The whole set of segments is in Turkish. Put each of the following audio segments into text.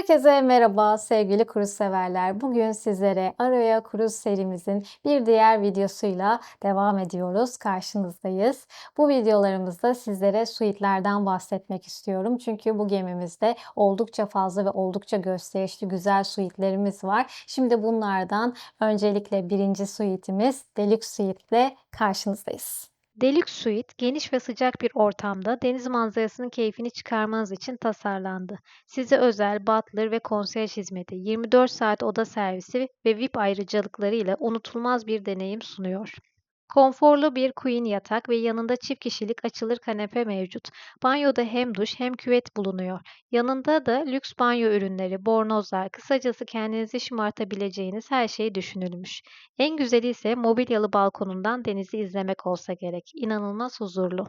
Herkese merhaba sevgili kruz severler. Bugün sizlere Araya Kruz serimizin bir diğer videosuyla devam ediyoruz. Karşınızdayız. Bu videolarımızda sizlere suitlerden bahsetmek istiyorum. Çünkü bu gemimizde oldukça fazla ve oldukça gösterişli güzel suitlerimiz var. Şimdi bunlardan öncelikle birinci suitimiz Deluxe Suite ile karşınızdayız. Deluxe Suite, geniş ve sıcak bir ortamda deniz manzarasının keyfini çıkarmanız için tasarlandı. Size özel butler ve konsiyerj hizmeti, 24 saat oda servisi ve VIP ayrıcalıkları ile unutulmaz bir deneyim sunuyor. Konforlu bir queen yatak ve yanında çift kişilik açılır kanepe mevcut. Banyoda hem duş hem küvet bulunuyor. Yanında da lüks banyo ürünleri, bornozlar, kısacası kendinizi şımartabileceğiniz her şey düşünülmüş. En güzeli ise mobilyalı balkonundan denizi izlemek olsa gerek. İnanılmaz huzurlu.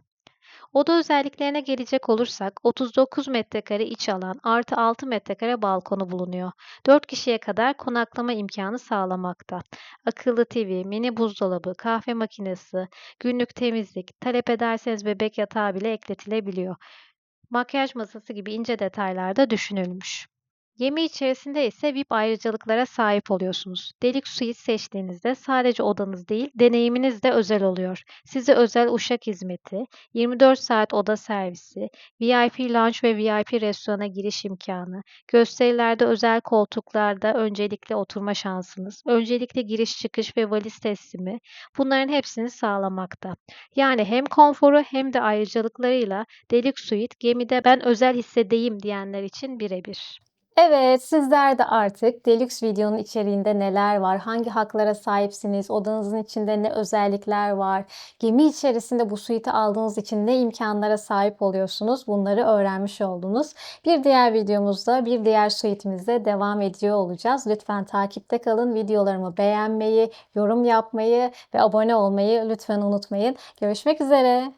Oda özelliklerine gelecek olursak 39 metrekare iç alan artı 6 metrekare balkonu bulunuyor. 4 kişiye kadar konaklama imkanı sağlamakta. Akıllı TV, mini buzdolabı, kahve makinesi, günlük temizlik, talep ederseniz bebek yatağı bile ekletilebiliyor. Makyaj masası gibi ince detaylar da düşünülmüş. Gemi içerisinde ise VIP ayrıcalıklara sahip oluyorsunuz. Deluxe Suite seçtiğinizde sadece odanız değil, deneyiminiz de özel oluyor. Size özel uşak hizmeti, 24 saat oda servisi, VIP lounge ve VIP restorana giriş imkanı, gösterilerde özel koltuklarda öncelikle oturma şansınız, öncelikle giriş çıkış ve valiz teslimi bunların hepsini sağlamakta. Yani hem konforu hem de ayrıcalıklarıyla Deluxe Suite gemide ben özel hissedeyim diyenler için birebir. Evet, sizler de artık Deluxe videonun içeriğinde neler var, hangi haklara sahipsiniz, odanızın içinde ne özellikler var, gemi içerisinde bu suite'i aldığınız için ne imkanlara sahip oluyorsunuz bunları öğrenmiş oldunuz. Bir diğer videomuzda, bir diğer suite'imizde devam ediyor olacağız. Lütfen takipte kalın, videolarımı beğenmeyi, yorum yapmayı ve abone olmayı lütfen unutmayın. Görüşmek üzere.